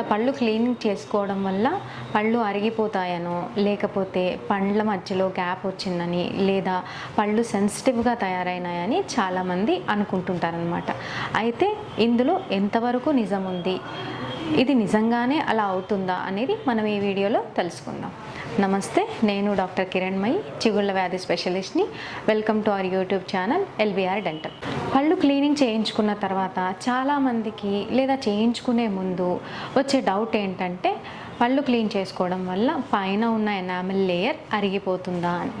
లేదా పళ్ళు క్లీనింగ్ చేసుకోవడం వల్ల పళ్ళు అరిగిపోతాయనో లేకపోతే పండ్ల మధ్యలో గ్యాప్ వచ్చిందని లేదా పళ్ళు సెన్సిటివ్గా తయారైనాయని చాలామంది అనుకుంటుంటారనమాట అయితే ఇందులో ఎంతవరకు నిజం ఉంది ఇది నిజంగానే అలా అవుతుందా అనేది మనం ఈ వీడియోలో తెలుసుకుందాం. నమస్తే నేను డాక్టర్ కిరణ్మయి చిగుళ్ళ వ్యాధి స్పెషలిస్ట్ని. Welcome to our YouTube channel LBR dental. పళ్ళు క్లీనింగ్ చేయించుకున్న తర్వాత చాలామందికి లేదా చేయించుకునే ముందు వచ్చే డౌట్ ఏంటంటే పళ్ళు క్లీన్ చేసుకోవడం వల్ల పైన ఉన్న ఎనామిల్ లేయర్ అరిగిపోతుందా అని.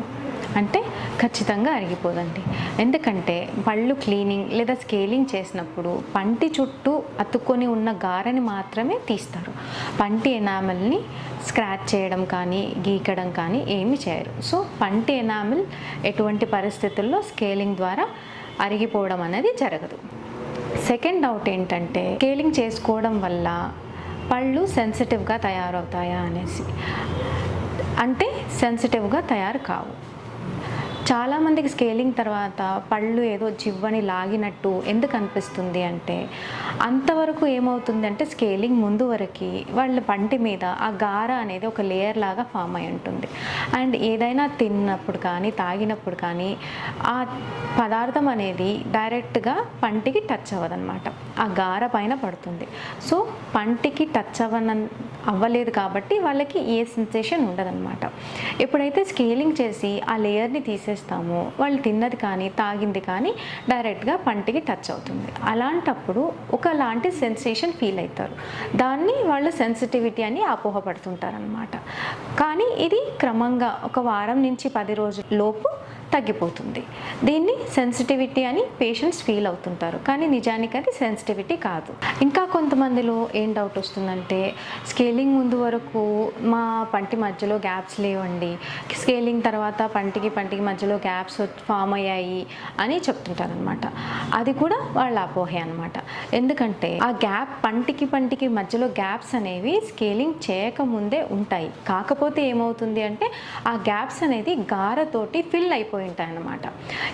అంటే ఖచ్చితంగా అరిగిపోదండి. ఎందుకంటే పళ్ళు క్లీనింగ్ లేదా స్కేలింగ్ చేసినప్పుడు పంటి చుట్టూ అతుక్కొని ఉన్న గారని మాత్రమే తీస్తారు. పంటి ఎనామిల్ని స్క్రాచ్ చేయడం కానీ గీకడం కానీ ఏమి చేయరు. సో పంటి ఎనామిల్ ఎటువంటి పరిస్థితుల్లో స్కేలింగ్ ద్వారా అరిగిపోవడం అనేది జరగదు. సెకండ్ డౌట్ ఏంటంటే స్కేలింగ్ చేసుకోవడం వల్ల పళ్ళు సెన్సిటివ్గా తయారవుతాయా అనేసి. అంటే సెన్సిటివ్గా తయారు కావు. చాలామందికి స్కేలింగ్ తర్వాత పళ్ళు ఏదో జివ్వని లాగినట్టు ఎందుకు అనిపిస్తుంది అంటే అంతవరకు ఏమవుతుంది అంటే స్కేలింగ్ ముందు వరకు వాళ్ళ పంటి మీద ఆ గార అనేది ఒక లేయర్ లాగా ఫామ్ అయి ఉంటుంది. అండ్ ఏదైనా తిన్నప్పుడు కానీ తాగినప్పుడు కానీ ఆ పదార్థం అనేది డైరెక్ట్గా పంటికి టచ్ అవ్వదన్నమాట. ఆ గార పైన పడుతుంది. సో పంటికి టచ్ అవ్వన అవ్వలేదు కాబట్టి వాళ్ళకి ఏ సెన్సేషన్ ఉండదన్నమాట. ఎప్పుడైతే స్కేలింగ్ చేసి ఆ లేయర్ని తీసేస్తామో వాళ్ళు తిన్నది కానీ తాగింది కానీ డైరెక్ట్గా పంటికి టచ్ అవుతుంది. అలాంటప్పుడు ఒకలాంటి సెన్సేషన్ ఫీల్ అవుతారు దాన్ని వాళ్ళు సెన్సిటివిటీ అని అపోహపడుతుంటారనమాట కానీ ఇది క్రమంగా ఒక వారం నుంచి పది రోజుల లోపు తగ్గిపోతుంది. దీన్ని సెన్సిటివిటీ అని పేషెంట్స్ ఫీల్ అవుతుంటారు. కానీ నిజానికి అది సెన్సిటివిటీ కాదు. ఇంకా కొంతమందిలో ఏం డౌట్ వస్తుందంటే స్కేలింగ్ ముందు వరకు మా పంటి మధ్యలో గ్యాప్స్ లేవండి. స్కేలింగ్ తర్వాత పంటికి పంటికి మధ్యలో గ్యాప్స్ ఫామ్ అయ్యాయి అని చెప్తుంటారనమాట అది కూడా వాళ్ళ అపోహే అనమాట ఎందుకంటే ఆ గ్యాప్ పంటికి పంటికి మధ్యలో గ్యాప్స్ అనేవి స్కేలింగ్ చేయకముందే ఉంటాయి. కాకపోతే ఏమవుతుంది అంటే ఆ గ్యాప్స్ అనేది గారతోటి ఫిల్ అయిపోయి ఉంటాయి అన్నమాట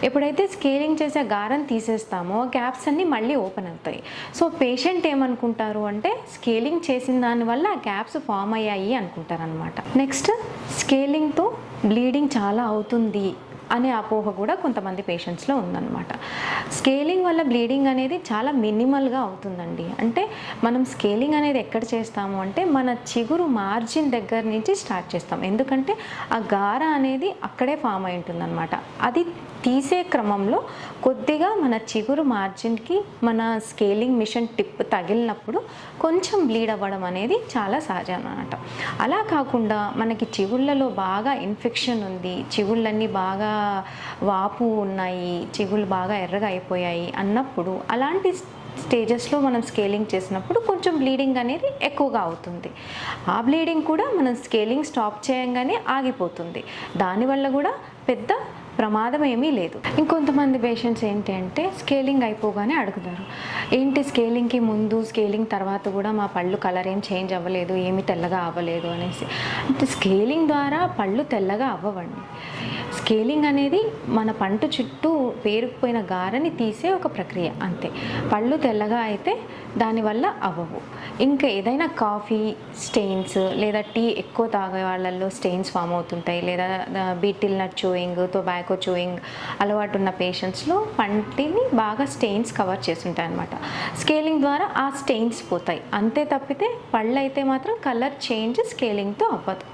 ఎప్పుడైతే స్కేలింగ్ చేసే గారం తీసేస్తామో గ్యాప్స్ అన్నీ మళ్ళీ ఓపెన్ అవుతాయి. సో పేషెంట్ ఏమనుకుంటారు అంటే స్కేలింగ్ చేసిన దానివల్ల ఆ గ్యాప్స్ ఫామ్ అయ్యాయి అనుకుంటారు అనమాట నెక్స్ట్ స్కేలింగ్తో బ్లీడింగ్ చాలా అవుతుంది. అనే అపోహ కూడా కొంతమంది పేషెంట్స్లో ఉందన్నమాట. స్కేలింగ్ వల్ల బ్లీడింగ్ అనేది చాలా మినిమల్గా అవుతుందండి. అంటే మనం స్కేలింగ్ అనేది ఎక్కడ చేస్తాము అంటే మన చిగురు మార్జిన్ దగ్గర నుంచి స్టార్ట్ చేస్తాం. ఎందుకంటే ఆ గార అనేది అక్కడే ఫామ్ అయి ఉంటుందన్నమాట. అది తీసే క్రమంలో కొద్దిగా మన చిగురు మార్జిన్కి మన స్కేలింగ్ మిషన్ టిప్ తగిలినప్పుడు కొంచెం బ్లీడ్ అవ్వడం అనేది చాలా సహజం అనమాట అలా కాకుండా మనకి చిగుళ్ళలో బాగా ఇన్ఫెక్షన్ ఉంది చిగుళ్ళన్నీ బాగా వాపు ఉన్నాయి చిగుళ్ళు బాగా ఎర్రగా అయిపోయాయి అన్నప్పుడు అలాంటి స్టేజెస్లో మనం స్కేలింగ్ చేసినప్పుడు కొంచెం బ్లీడింగ్ అనేది ఎక్కువగా అవుతుంది. ఆ బ్లీడింగ్ కూడా మనం స్కేలింగ్ స్టాప్ చేయంగానే ఆగిపోతుంది. దానివల్ల కూడా పెద్ద ప్రమాదం ఏమీ లేదు. ఇంకొంతమంది పేషెంట్స్ ఏంటి అంటే స్కేలింగ్ అయిపోగానే అడుగుతారు. ఏంటి స్కేలింగ్కి ముందు స్కేలింగ్ తర్వాత కూడా మా పళ్ళు కలర్ ఏం చేంజ్ అవ్వలేదు ఏమి తెల్లగా అవ్వలేదు అనేసి. అంటే స్కేలింగ్ ద్వారా పళ్ళు తెల్లగా అవ్వవండి. స్కేలింగ్ అనేది మన పంట చుట్టూ పేరుకుపోయిన గారని తీసే ఒక ప్రక్రియ అంతే. పళ్ళు తెల్లగా అయితే దానివల్ల అవ్వవు. ఇంకా ఏదైనా కాఫీ స్టెయిన్స్ లేదా టీ ఎక్కువ తాగే వాళ్ళల్లో స్టెయిన్స్ ఫామ్ అవుతుంటాయి. లేదా betel nut chewing tobacco chewing అలవాటు ఉన్న పేషెంట్స్లో పంటిని బాగా స్టెయిన్స్ కవర్ చేస్తుంటాయి అనమాట స్కేలింగ్ ద్వారా ఆ స్టెయిన్స్ పోతాయి. అంతే తప్పితే పళ్ళు అయితే మాత్రం కలర్ చేంజ్ స్కేలింగ్తో అవ్వదు.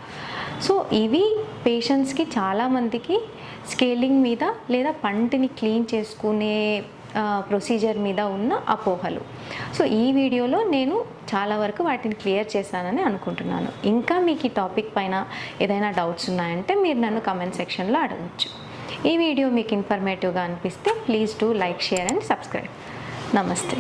సో ఇవి పేషెంట్స్కి చాలామందికి స్కేలింగ్ మీద లేదా పంటిని క్లీన్ చేసుకునే ప్రొసీజర్ మీద ఉన్న అపోహలు. సో ఈ వీడియోలో నేను చాలా వరకు వాటిని క్లియర్ చేశానని అనుకుంటున్నాను. ఇంకా మీకు ఈ టాపిక్ పైన ఏదైనా డౌట్స్ ఉన్నాయంటే మీరు నన్ను కమెంట్ సెక్షన్లో అడగచ్చు. ఈ వీడియో మీకు ఇన్ఫర్మేటివ్గా అనిపిస్తే please do like share and subscribe నమస్తే.